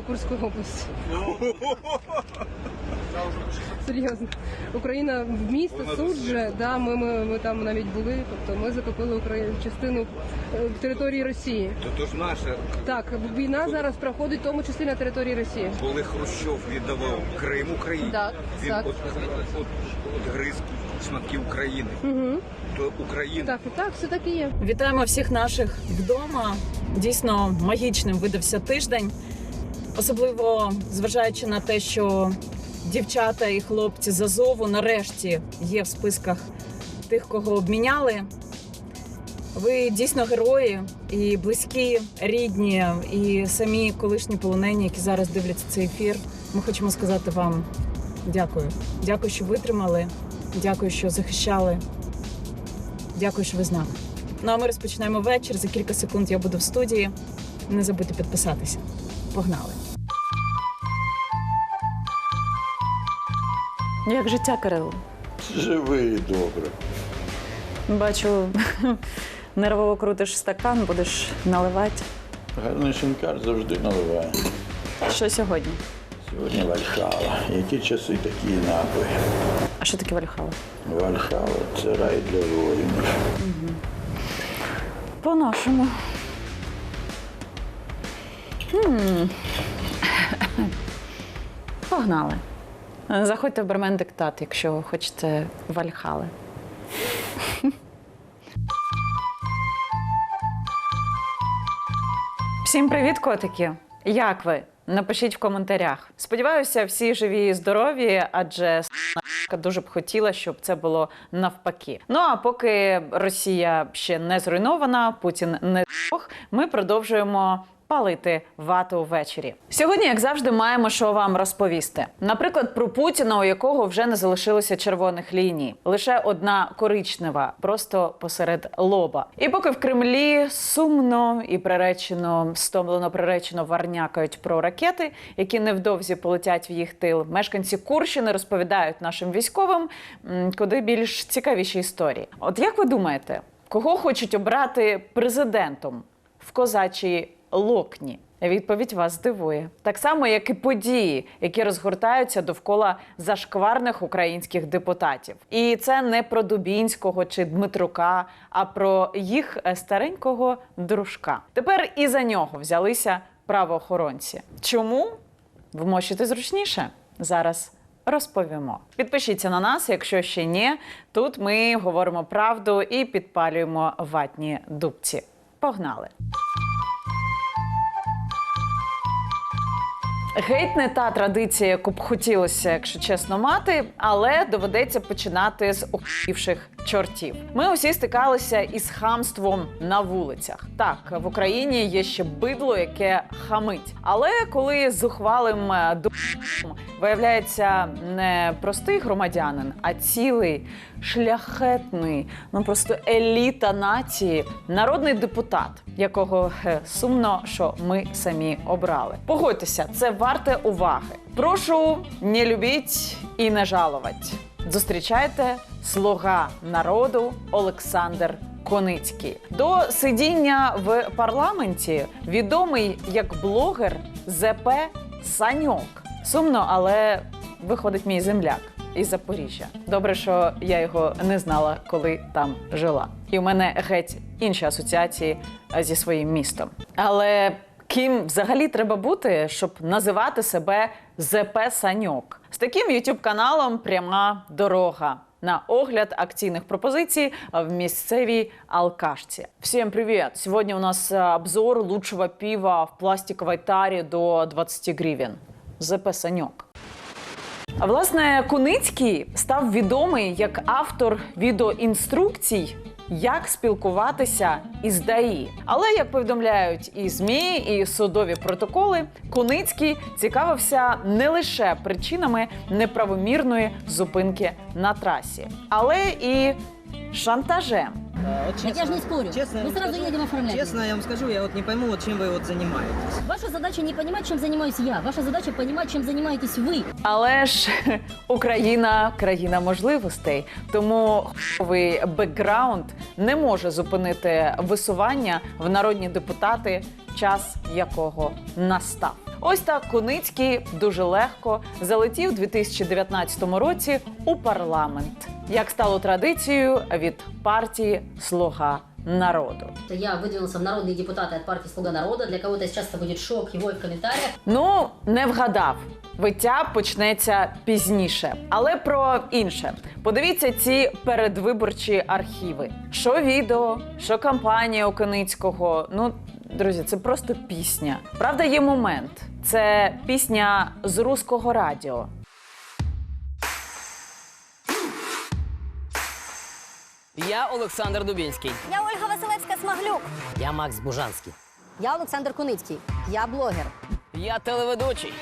захопили частину Курської області. Серйозно. Україна в місто, суд же, да, ми, ми, ми там навіть були, тобто ми захопили Україну частину е, території Росії. То, то ж наше, Так, війна зараз проходить в тому числі на території Росії. коли Хрущов віддавав Крим Україні, Так, він так. От, от, от гриз шматки України. Угу. То Україна Так, так, все так і є. Вітаємо всіх наших вдома. Дійсно магічним видався тиждень, особливо зважаючи на те, що дівчата і хлопці з Азову нарешті є в списках тих, кого обміняли. Ви дійсно герої і близькі, рідні, і самі колишні полонені, які зараз дивляться цей ефір. Ми хочемо сказати вам дякую. Дякую, що витримали. Дякую, що захищали. Дякую, що ви з нами. Ну а ми розпочинаємо вечір. За кілька секунд я буду в студії. Не забудьте підписатися. Погнали. Як життя, Кирило? Живий і добре. Бачу, нервово крутиш стакан, будеш наливати. Гарний шинкар завжди наливає. Що сьогодні? Сьогодні Вальхала. Які часи, такі напої. А що таке Вальхала? Вальхала це рай для воїнів. По-нашому. Погнали. Заходьте в Бермен диктат, якщо хочете Вальхали. Всім привіт, котики! Як ви? Напишіть в коментарях. Сподіваюся, всі живі і здорові, адже дуже б хотіла, щоб це було навпаки. Ну а поки Росія ще не зруйнована, Путін не ми продовжуємо. Палити вату ввечері. Сьогодні, як завжди, маємо що вам розповісти. Наприклад, про Путіна, у якого вже не залишилося червоних ліній, лише одна коричнева, просто посеред лоба. І поки в Кремлі сумно і приречено, стомлено приречено варнякають про ракети, які невдовзі полетять в їх тил. Мешканці Курщини розповідають нашим військовим куди більш цікавіші історії. От як ви думаєте, кого хочуть обрати президентом в козачій локні? Відповідь вас здивує. Так само, як і події, які розгортаються довкола зашкварних українських депутатів. І це не про Дубінського чи Дмитрука, а про їх е, старенького дружка. Тепер і за нього взялися правоохоронці. Чому? Вмощити зручніше. Зараз розповімо. Підпишіться на нас, якщо ще ні. Тут ми говоримо правду і підпалюємо ватні дубці. Погнали! Геть не та традиція, яку б хотілося, якщо чесно, мати, але доведеться починати з охуївших чортів. Ми усі стикалися із хамством на вулицях. Так, в Україні є ще бидло, яке хамить. Але коли зухвалим е, ду**м виявляється не простий громадянин, а цілий шляхетний, ну просто еліта нації, народний депутат, якого е, сумно, що ми самі обрали. Погодьтеся, це варте уваги. Прошу не любіть і не жаловать. Зустрічайте слуга народу Олександр Коницький. До сидіння в парламенті відомий як блогер ЗП Саньок. Сумно, але виходить мій земляк із Запоріжжя. Добре, що я його не знала, коли там жила. І у мене геть інші асоціації зі своїм містом. Але ким взагалі треба бути, щоб називати себе ЗП Саньок? З таким youtube каналом пряма дорога. На огляд акційних пропозицій в місцевій алкашці. Всем привет! Сегодня у нас э, обзор лучшего пива в пластиковой таре до 20 гривен. ЗП Саньок. А власне, Куницький став відомий як автор відеоінструкцій, як спілкуватися із ДАІ. Але як повідомляють і ЗМІ, і судові протоколи, Куницький цікавився не лише причинами неправомірної зупинки на трасі, але і шантажем. Вот Так я же не спорю. Честно, я Мы вам сразу скажу- едем оформлять. Честно, я вам скажу, я вот не пойму, вот чем вы вот занимаетесь. Ваша задача не понимать, чем занимаюсь я. Ваша задача понимать, чем занимаетесь вы. Але ж Україна країна можливостей, тому хуйовий бекграунд не може зупинити висування в народні депутати, час якого настав. Ось так Куницький дуже легко залетів у 2019 році у парламент, як стало традицією від партії Слуга народу. Я выдвинулся в народные депутаты от партии «Слуга народа». Для кого-то сейчас это будет шок, его и в комментариях. Ну, не вгадав. Виття почнеться пізніше, але про інше. Подивіться ці передвиборчі архіви. Що відео, що кампанія Оконицького. Ну, друзі, це просто пісня. Правда, є момент. Це пісня з руського радіо. Я Олександр Дубінський. Я Ольга Василевська Смаглюк. Я Макс Бужанський. Я Олександр Куницький. Я блогер. Я телеведучий.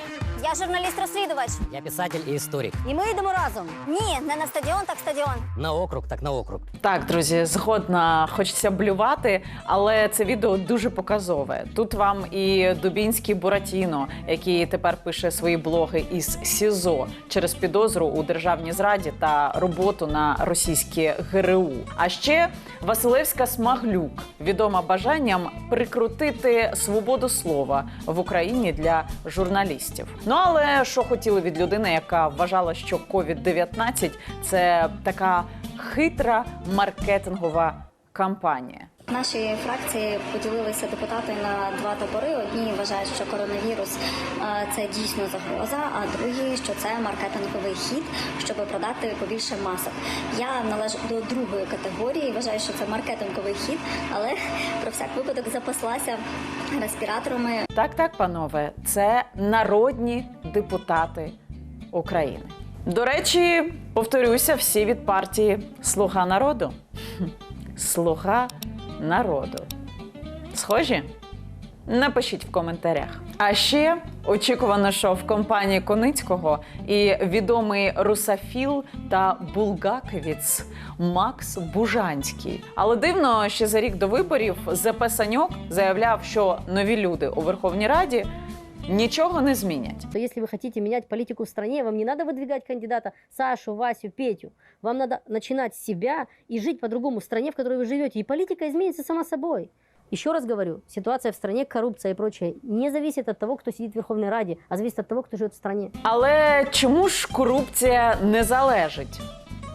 Я журналіст-розслідувач. Я писатель і історик. І ми йдемо разом. Ні, не на стадіон, так стадіон. На округ, так на округ. Так, друзі, згодна, хочеться блювати, але це відео дуже показове. Тут вам і Дубінський Буратіно, який тепер пише свої блоги із СІЗО через підозру у державній зраді та роботу на російське ГРУ. А ще Василевська Смаглюк, відома бажанням прикрутити свободу слова в Україні для журналістів. Ну але що хотіли від людини, яка вважала, що COVID-19 – це така хитра маркетингова кампанія. В нашій фракції поділилися депутати на два табори. Одні вважають, що коронавірус е, це дійсно загроза, а другі, що це маркетинговий хід, щоб продати побільше масок. Я належу до другої категорії. Вважаю, що це маркетинговий хід, але про всяк випадок запаслася респіраторами. Так, так, панове, це народні депутати України. До речі, повторюся, всі від партії Слуга народу. Слуга народу. Схожі? Напишіть в коментарях. А ще очікувано, що в компанії Коницького і відомий русафіл та Булгаковіць Макс Бужанський. Але дивно, ще за рік до виборів ЗП Саньок заявляв, що нові люди у Верховній Раді нічого не змінять. То если вы хотите менять политику в стране, вам не надо выдвигать кандидата Сашу, Васю, Петю. Вам надо начинать с себя и жить по-другому в стране, в которой вы живете. И политика изменится сама собой. Еще раз говорю, ситуация в стране, коррупция и прочее не зависит от того, кто сидит в Верховной Раде, а зависит от того, кто живет в стране. Але чому ж корупція не залежить?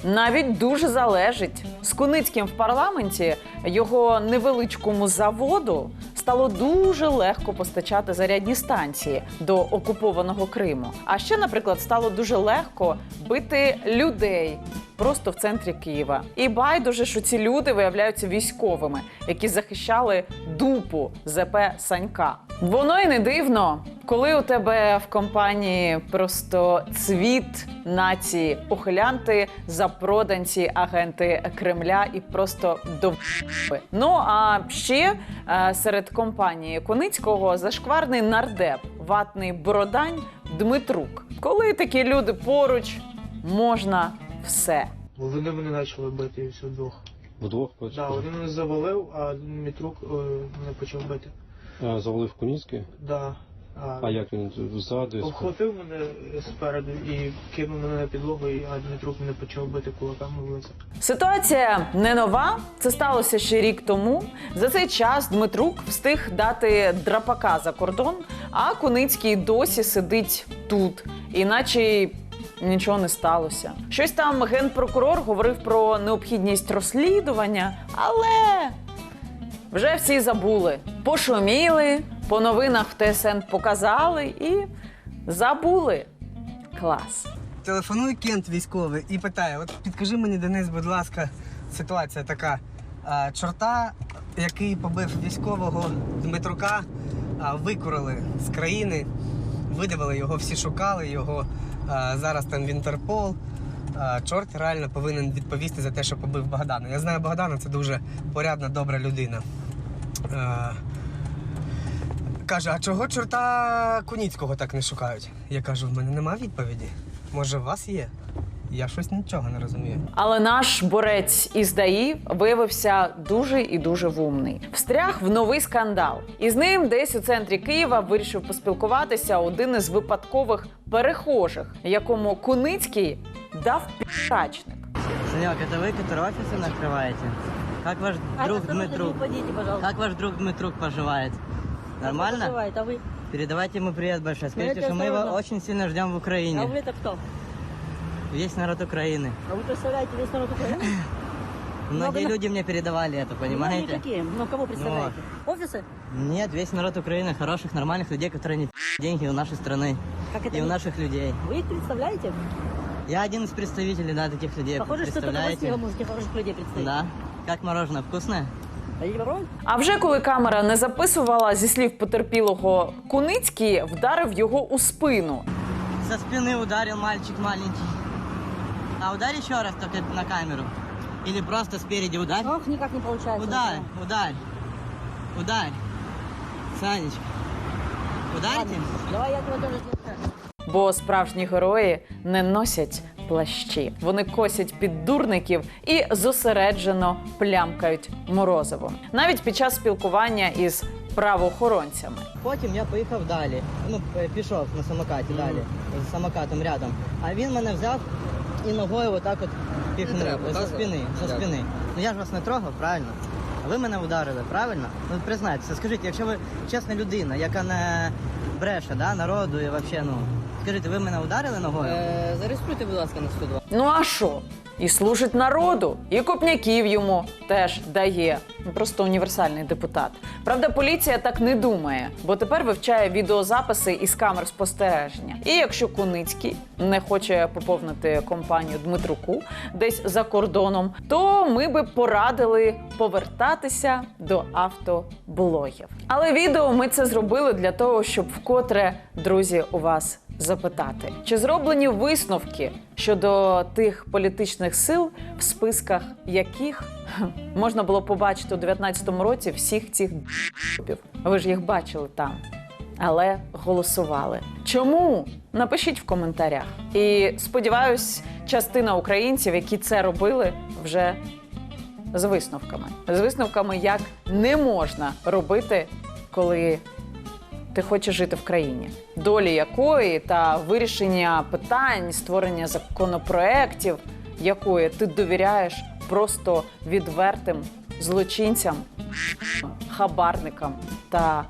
Навіть дуже залежить. З Куницьким в парламенті його невеличкому заводу стало дуже легко постачати зарядні станції до окупованого Криму. А ще, наприклад, стало дуже легко бити людей просто в центрі Києва. І байдуже, що ці люди виявляються військовими, які захищали дупу ЗП Санька. Воно й не дивно, коли у тебе в компанії просто цвіт нації, ухилянти, запроданці, агенти Кремля і просто до Ну а ще е, серед компанії Куницького зашкварний нардеп, ватний бородань Дмитрук. Коли такі люди поруч, можна все. Бо вони мене почали бити і все вдвох. Вдвох Да, почали. один мене завалив, а Мітрук е, мене почав бити. А, завалив Куніцький. Да. А як він ззаду? Обхватив мене спереду і кинув мене на підлогу, і а Дмитрук мене почав бити кулаками в лице. Ситуація не нова. Це сталося ще рік тому. За цей час Дмитрук встиг дати драпака за кордон, а Куницький досі сидить тут, іначе нічого не сталося. Щось там генпрокурор говорив про необхідність розслідування, але вже всі забули. Пошуміли, по новинах в ТСН показали і забули. Клас. Телефонує Кент військовий і питає: от підкажи мені, Денис, будь ласка, ситуація така. А, чорта, який побив військового Дмитрука, а, викурили з країни, видавили його, всі шукали його. Зараз там в Інтерпол. Чорт реально повинен відповісти за те, що побив Богдана. Я знаю Богдана, це дуже порядна, добра людина. Каже, а чого чорта Куніцького так не шукають? Я кажу, в мене нема відповіді. Може, у вас є? Я щось нічого не розумію. Але наш борець із ДАІ виявився дуже і дуже вумний. Встряг в новий скандал. І з ним десь у центрі Києва вирішив поспілкуватися один із випадкових перехожих, якому Куницький дав пішачник. Санек, это вы, который офисы накрываете? Как ваш друг Дмитрук? Упадите, пожалуйста. Как ваш друг Дмитрук поживает? Нормально? Поживает, а вы? Передавайте ему привет большой. Скажите, это что мы его осторожно. очень сильно ждем в Украине. А вы это кто? Весь народ Украины. А вы представляете весь народ Украины? Многие Много- люди мне передавали это, понимаете? Ну, какие? Ну, кого представляете? Офисы? Нет, весь народ Украины хороших, нормальных людей, которые не деньги у нашей страны Как это и у не- наших людей. Вы их представляете? Я один из представителей, да, таких людей. Похоже, что только во сне Представляете? вы можете хороших людей представить. Да. Как мороженое, вкусное? Хотите попробовать? А вже коли камера не записувала зі слів потерпілого, Куницький вдарив його у спину. Со спины ударил мальчик маленький. А ударь еще раз только на камеру. Или просто спереди ударь. Ох, никак не получается. Ударь, ударь. Ударь. Санечка. Ударьте? Давай я тебя тоже сделаю. Бо справжні герої не носять плащі. Вони косять піддурників і зосереджено плямкають морозивом. Навіть під час спілкування із правоохоронцями. Потім я поїхав далі. Ну, е, пішов на самокаті далі. З самокатом рядом. А він мене взяв і ногою отак от піхнув. Зі спини. Зі спини. Ну я ж вас не трогав, правильно? Ви мене ударили, правильно? Ну признайтеся, скажіть, якщо ви чесна людина, яка не бреше, да, народу і взагалі, ну. Скажіть, ви мене ударили ногою? Зареєструйте, будь ласка, на 102. Ну а що? І служить народу, і копняків йому теж дає. Ну, Просто універсальний депутат. Правда, поліція так не думає, бо тепер вивчає відеозаписи із камер спостереження. І якщо Куницький не хоче поповнити компанію Дмитруку десь за кордоном, то ми би порадили повертатися до автоблогів. Але відео ми це зробили для того, щоб вкотре друзі у вас запитати, чи зроблені висновки щодо тих політичних сил, в списках яких можна було побачити у 19-му році всіх цих. Ви ж їх бачили там. Але голосували. Чому? Напишіть в коментарях. І сподіваюсь, частина українців, які це робили, вже з висновками. З висновками, як не можна робити, коли ти хочеш жити в країні, долі якої та вирішення питань, створення законопроєктів, якої ти довіряєш просто відвертим злочинцям, хабарникам та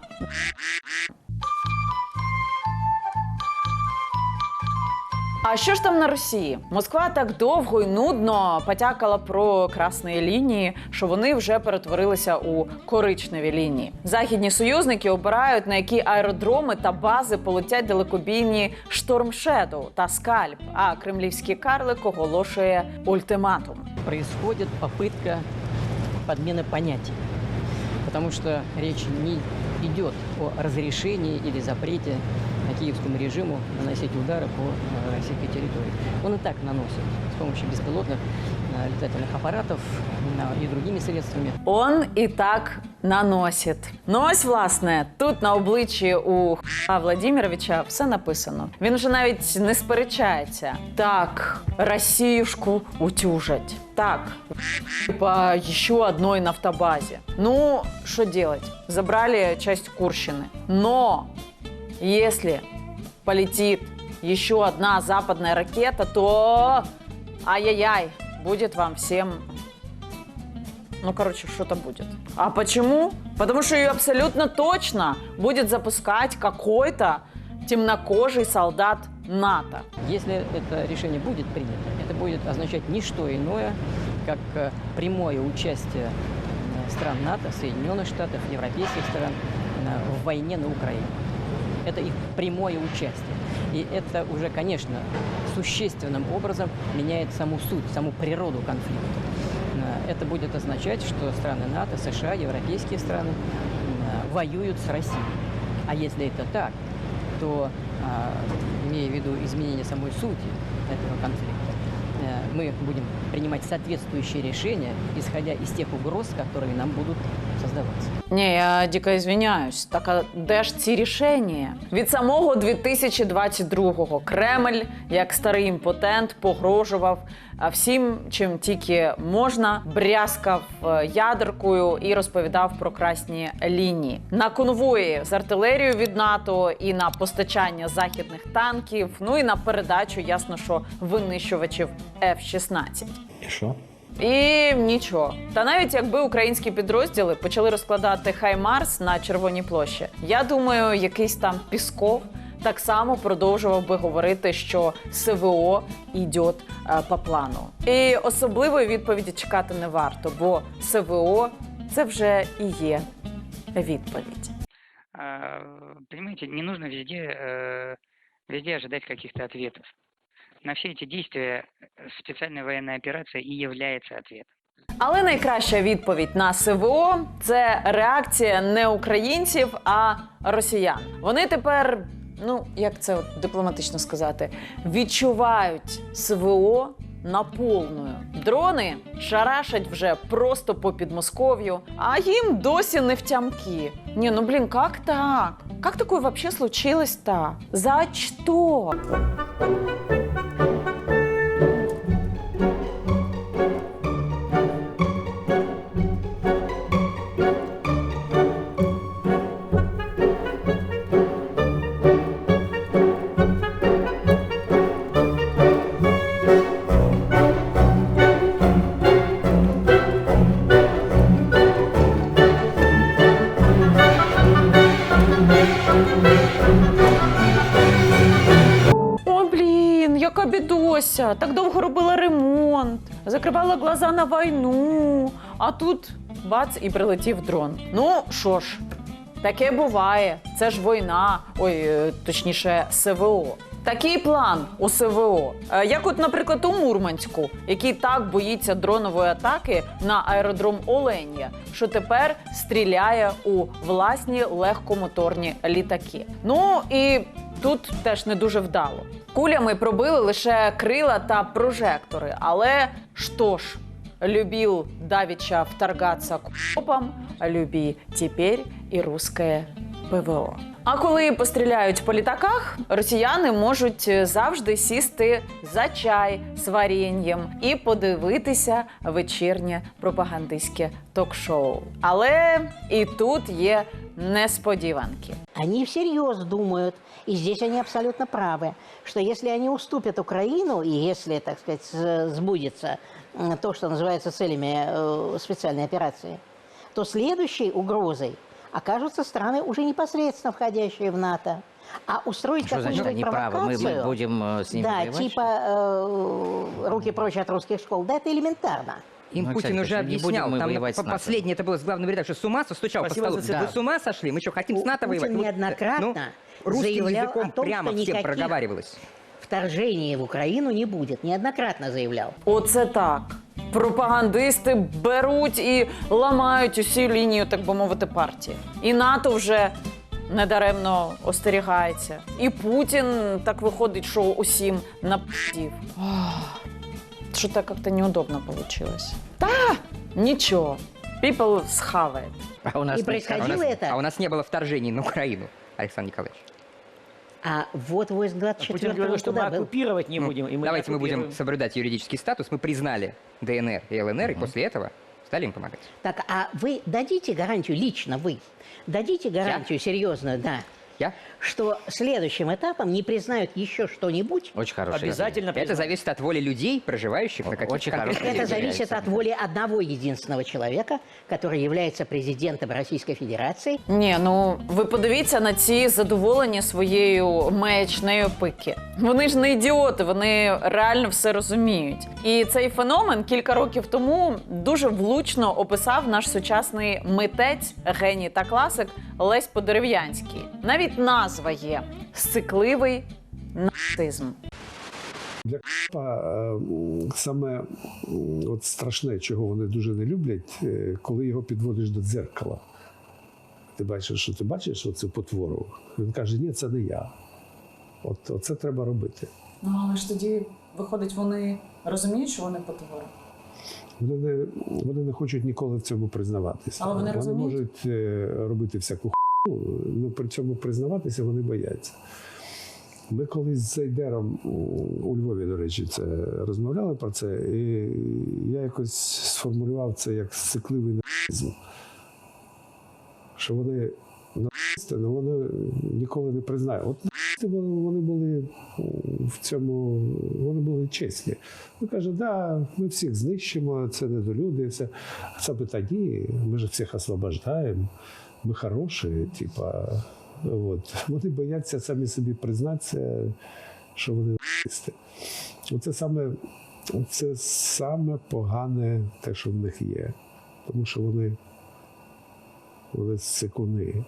А що ж там на Росії? Москва так довго і нудно потякала про красні лінії, що вони вже перетворилися у коричневі лінії. Західні союзники обирають на які аеродроми та бази полетять далекобійні Шторм Шедоу та Скальп. А кремлівський карлик оголошує ультиматум. Происходит попытка подмены понятий. Потому что речь не идет о разрешении или запрете киевскому режиму наносить удары по э, российской территории. Он и так наносит с помощью беспилотных э, летательных аппаратов э, и другими средствами. Он і так наносить. Ну ось, власне, тут на обличчі у Х**а Владимировича все написано. Він вже навіть не сперечається. Так, Росіюшку утюжать. Так, по еще одной нафтобазе. Ну, что делать? Забрали часть Курщины. Но если полетит еще одна западная ракета, то ай-яй-яй, будет вам всем ну, короче, что-то будет. А почему? Потому что ее абсолютно точно будет запускать какой-то темнокожий солдат НАТО. Если это решение будет принято, это будет означать не что иное, как э, прямое участие э, стран НАТО, Соединенных Штатов, европейских стран э, в войне на Украине. Это их прямое участие. И это уже, конечно, существенным образом меняет саму суть, саму природу конфликта. Э, Это будет означать, что страны НАТО, США, европейские страны э, воюют с Россией. А если это так, то, а, имея в виду изменение самой сути этого конфликта, э, мы будем принимать соответствующие решения, исходя из тех угроз, которые нам будут создаваться. Ні, я дико извиняюсь. Так а де ж ці рішення? Від самого 2022-го Кремль, як старий імпотент, погрожував всім, чим тільки можна, брязкав е, ядеркою і розповідав про красні лінії на конвої з артилерією від НАТО і на постачання західних танків. Ну і на передачу, ясно, що винищувачів F-16. І що? І нічого. Та навіть якби українські підрозділи почали розкладати Хаймарс на Червоній площі, я думаю, якийсь там Пісков так само продовжував би говорити, що СВО йде е, по плану. І особливої відповіді чекати не варто, бо СВО це вже і є відповідь. А, Понимаете, не нужно везде, э, везде ожидать каких-то ответов. На все эти действия э, специальная военная операция и является. Але найкраща відповідь на СВО це реакція не українців, а росіян. Вони тепер, ну як це дипломатично сказати, відчувають СВО наповною. Дрони шарашать вже просто по Підмосков'ю, а їм досі не втямки. Ні, ну блін, як так? Как такое вообще случилось-то? За что? Так довго робила ремонт, закривала глаза на війну. А тут бац і прилетів дрон. Ну що ж, таке буває. Це ж війна, ой, е, точніше, СВО. Такий план у СВО, Е, як от, наприклад, у Мурманську, який так боїться дронової атаки на аеродром Оленя, що тепер стріляє у власні легкомоторні літаки. Ну і тут теж не дуже вдало. Кулями пробили лише крила та прожектори, але що ж, любил давеча вторгаться к копам, люби теперь і русське ПВО. А коли постріляють по літаках, росіяни можуть завжди сісти за чай з варенням і подивитися вечірнє пропагандистське ток-шоу. Але і тут є несподіванки. Они всерьез думают, и здесь они абсолютно правы, что если они уступят Украину, и если, так сказать, с- сбудется м, то, что называется целями э, специальной операции, то следующей угрозой окажутся страны, уже непосредственно входящие в НАТО. А устроить Что значит какую-нибудь они правы? Мы, мы провокацию, будем э, с ними да, воевать? типа э, руки прочь от русских школ, да, это элементарно. Им Ну, Путин кстати, уже не будем объяснял, мы там воевать с по- НАТО. последнее это было с главным редактором, что с ума состучал Спасибо по столу. за цитату. Вы с ума сошли? Мы что, хотим с НАТО воевать? Путин Вот, неоднократно ну, русским заявлял языком о том, прямо что всем никаких проговаривалось. Вторжения в Украину не будет, неоднократно заявлял. Оце так. Пропагандисти беруть і ламають усю лінію, так би мовити, партії. І НАТО вже недаремно остерігається. І Путін так виходить, що усім напдів. Що так як-то неудобно получилось. Та нічого. People схаває. А у нас И происходило а, у нас, это, а у нас не было вторжений на Украину, Александр Николаевич. а вот войск 24 Путин говорил, что мы был? оккупировать не Ну, будем. И мы давайте мы будем соблюдать юридический статус. Мы признали ДНР и ЛНР, и после этого стали им помогать. Так, а вы дадите гарантию, лично вы, дадите гарантию серьезную, да, Я? что следующим этапом не признают еще что-нибудь? Очень хороший Обязательно Это признаю. зависит от воли людей, проживающих на каких-то Очень конкретных хороший Это Определяется. зависит от воли одного единственного человека, который является президентом Российской Федерации. Ні, ну ви подивіться на ці задоволення своєю маячнею пики. Вони ж не ідіоти, вони реально все розуміють. І цей феномен кілька років тому дуже влучно описав наш сучасний митець, геній та класик Лесь Подерев'янський. Навіть назва є сцикливий нацизм. Для Капа саме от страшне, чого вони дуже не люблять, е, коли його підводиш до дзеркала. Ти бачиш, що ти бачиш оцю потвору. Він каже: ні, це не я. От оце треба робити. Ну але ж тоді виходить, вони розуміють, що вони потвори. Вони не, вони не хочуть ніколи в цьому признаватися. Але вони розуміють? можуть е, робити всяку хуйню, але при цьому признаватися вони бояться. Ми колись з Зайдером у Львові, до речі, це розмовляли про це, і я якось сформулював це як сцикливий нацизм. Що вони нацисти, але вони ніколи не признають. От вони були в цьому, вони були чесні. Він каже, да, ми всіх знищимо, це недолюди, і все. А це питання, ні, ми ж всіх освобождаємо, ми хороші, типа. От. Вони бояться самі собі признатися, що вони. Оце саме, це саме погане те, що в них є. Тому що вони, вони секуни.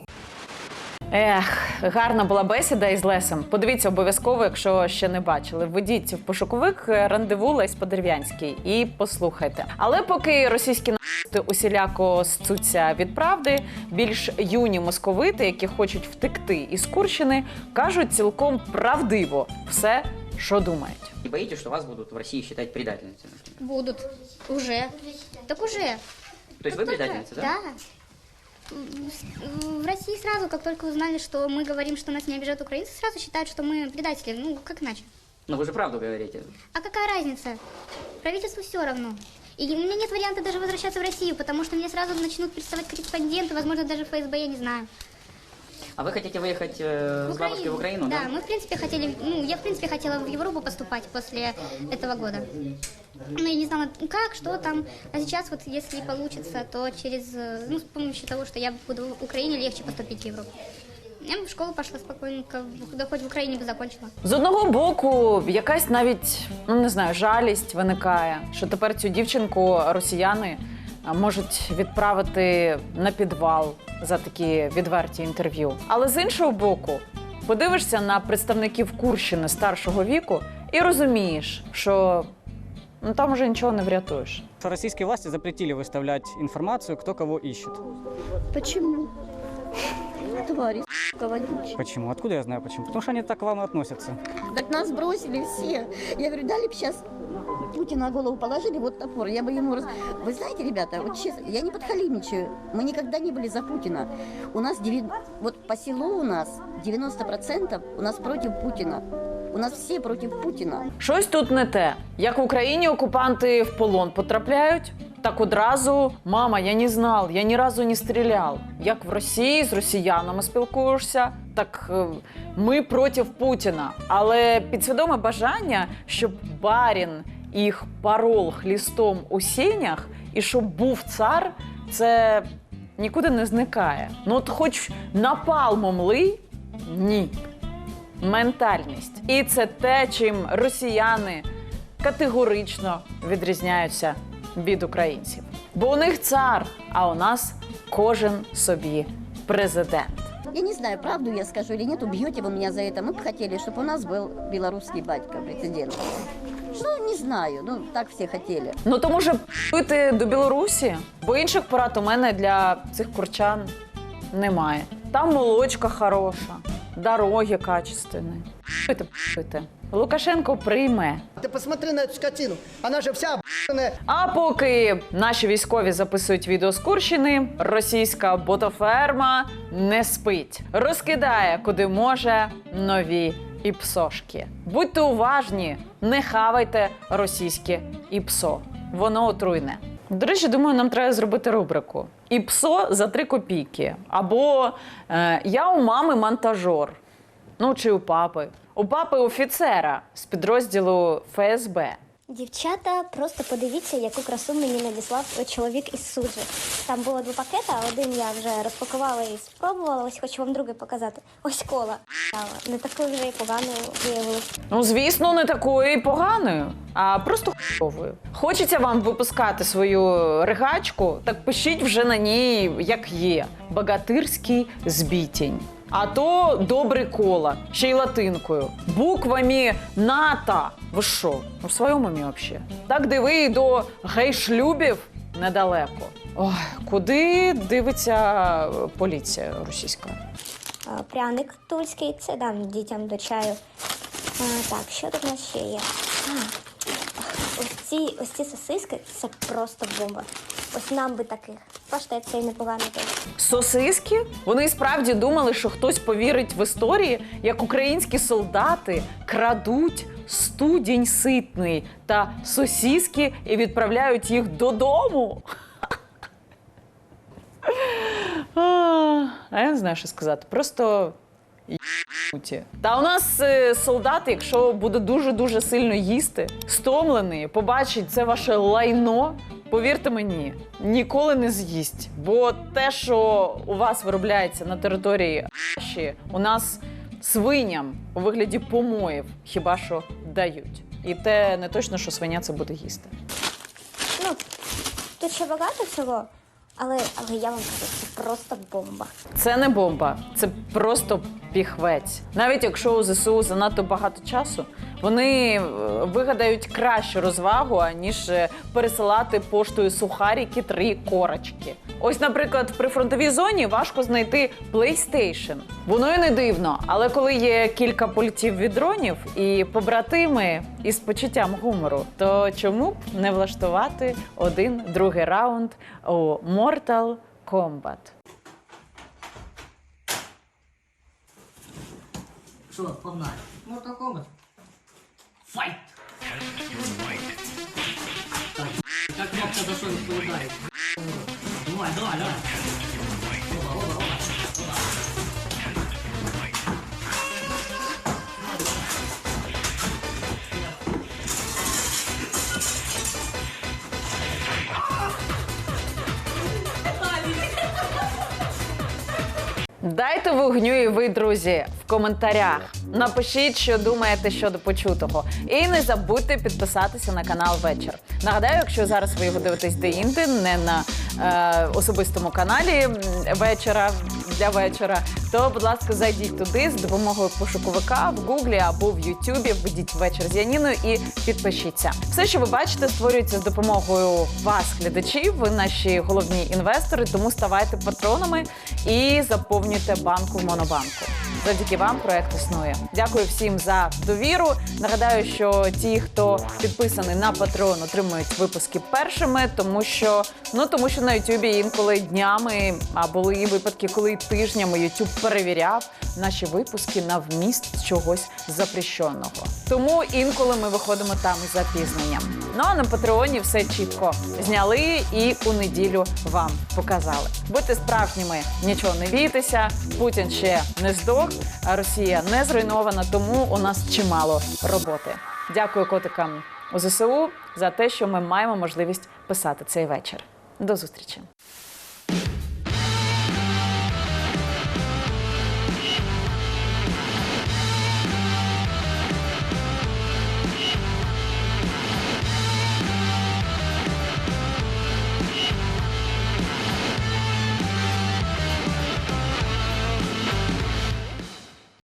Ех, гарна була бесіда із Лесем. Подивіться обов'язково, якщо ще не бачили. Введіть в пошуковик рандеву Лесь Подерв'янський і послухайте. Але поки російські нацисти усіляко сцуться від правди, більш юні московити, які хочуть втекти із Курщини, кажуть цілком правдиво все, що думають. Не боитесь, что вас будут в России считать предательницей? например? Будут. Уже. Так уже. То есть вы предательница, да? Да М, В России сразу, как только узнали, что мы говорим, что нас не обижают украинцы, сразу считают, что мы предатели. Ну, как иначе? Но вы же правду говорите. А какая разница? Правительству все равно. И у меня нет варианта даже возвращаться в Россию, потому что мне сразу начнут приставать корреспонденты, возможно, даже ФСБ, я не знаю. А вы хотите выехать э, с бабушкой в Украину, да? Да, мы, в принципе, хотели, ну, я, в принципе, хотела в Европу поступать после этого года. Ну, я не знала, как, что там. А сейчас вот, если получится, то через, э, ну, с помощью того, что я буду в Украине, легче поступить в Европу. Я бы в школу пошла спокойненько, да хоть в Украине бы закончила. З одного боку, якась навіть ну не знаю, жалість виникає, що тепер цю дівчинку росіяни а, можуть відправити на підвал за такі відверті інтерв'ю. Але з іншого боку, подивишся на представників Курщини старшого віку і розумієш, що ну там уже нічого не врятуєш. Что российские власти запретили выставлять информацию, кто кого ищет. Почему? Твари, вонючие. Почему? Откуда я знаю почему? Потому что они так к вам и относятся. Так нас бросили все. Я говорю, дали бы сейчас Путина на голову положили, вот топор. Я бы ему... Раз... Вы знаете, ребята, вот честно, я не подхалимничаю. Мы никогда не были за Путина. У нас, деви- вот по селу у нас 90% у нас против Путина. У нас все против Путина. Щось тут не те. Як в Україні окупанти в полон потрапляють, так одразу мама, я не знав, я ні разу не стріляв. Як в Росії з росіянами спілкуєшся, так е, ми проти Путіна. Але підсвідоме бажання, щоб барін їх парол хлістом у сінях і щоб був цар, це нікуди не зникає. Ну от хоч напалмом лий, ні ментальність. І це те, чим росіяни категорично відрізняються від українців. Бо у них цар, а у нас кожен собі президент. Я не знаю, правду я скажу или нет, убьете вы меня за это. Мы бы хотели, чтобы у нас был белорусский батька президент. Ну, не знаю, ну так все хотели. Ну то може пити до Білорусі, бо інших порад у мене для цих курчан немає. Там молочка хороша, дороги качественні. Пити, пити. Лукашенко прийме. Ты посмотри на эту скотину. Она же вся обшенная. А поки наші військові записують відео з Курщини, російська ботоферма не спить, розкидає куди може нові іпсошки. Будьте уважні, не хавайте російське іпсо. Воно отруйне. До речі, думаю, нам треба зробити рубрику Іпсо за 3 копійки. Або е, Я у мами монтажор. Ну чи у папи. У папи офіцера з підрозділу ФСБ. Дівчата, просто подивіться, яку красу мені надіслав чоловік із суджі. Там було два пакета, один я вже розпакувала і спробувала. Ось хочу вам другий показати. Ось кола. Не такою вже і поганою виявилось. Ну, звісно, не такою і поганою, а просто хуйовою. Хочеться вам випускати свою ригачку, так пишіть вже на ній, як є. Богатирський збітінь. А то добрий кола, ще й латинкою, буквами НАТО. Ви що? У своєму умі взагалі? Так диви і до гейшлюбів недалеко. Ой, куди дивиться поліція російська? Пряник тульський, це дам дітям до чаю. А, так, що тут у нас ще є? Ось ці, ось ці сосиски це просто бомба. Ось нам би таких. Паштет цей непоганий теж. Сосиски? Вони справді думали, що хтось повірить в історії, як українські солдати крадуть студінь ситний та сосиски і відправляють їх додому. А я не знаю, що сказати. Просто їбнуті. Та у нас е, солдат, якщо буде дуже дуже сильно їсти, стомлений, побачить це ваше лайно. Повірте мені, ніколи не з'їсть. Бо те, що у вас виробляється на території Раші, у нас свиням у вигляді помоїв хіба що дають. І те не точно, що свиня це буде їсти. Ну, тут ще багато всього, але, але я вам кажу, це просто бомба. Це не бомба, це просто піхвець. Навіть якщо у ЗСУ занадто багато часу, вони е, вигадають кращу розвагу, аніж е, пересилати поштою сухаріки три корочки. Ось, наприклад, в прифронтовій зоні важко знайти PlayStation. Воно і не дивно, але коли є кілька пультів від дронів і побратими із почуттям гумору, то чому б не влаштувати один другий раунд у Mortal Kombat? Що, погнали? Mortal Kombat. Файт! Так, как кнопка за что ударит? Давай, давай, давай. Оба, оба. оба. Дайте вогню і ви, друзі, в коментарях. Напишіть, що думаєте щодо почутого. І не забудьте підписатися на канал вечір. Нагадаю, якщо зараз ви його дивитесь де-інде, не на е, особистому каналі вечора для вечора, то, будь ласка, зайдіть туди з допомогою пошуковика в Гуглі або в Ютубі. Введіть вечір з Яніною і підпишіться. Все, що ви бачите, створюється з допомогою вас, глядачів. Ви наші головні інвестори, тому ставайте патронами і заповнюйте банку в монобанку. Завдяки вам проект існує. Дякую всім за довіру. Нагадаю, що ті, хто підписаний на Patreon, отримують випуски першими, тому що ну тому що на Ютубі інколи днями, а були і випадки, коли тижнями Ютуб перевіряв наші випуски на вміст чогось запрещеного. Тому інколи ми виходимо там із запізненням. Ну а на Патреоні все чітко зняли і у неділю вам показали. Будьте справжніми, нічого не бійтеся. Путін ще не здох, а Росія не зруйнована, тому у нас чимало роботи. Дякую котикам у ЗСУ за те, що ми маємо можливість писати цей вечір. До зустрічі.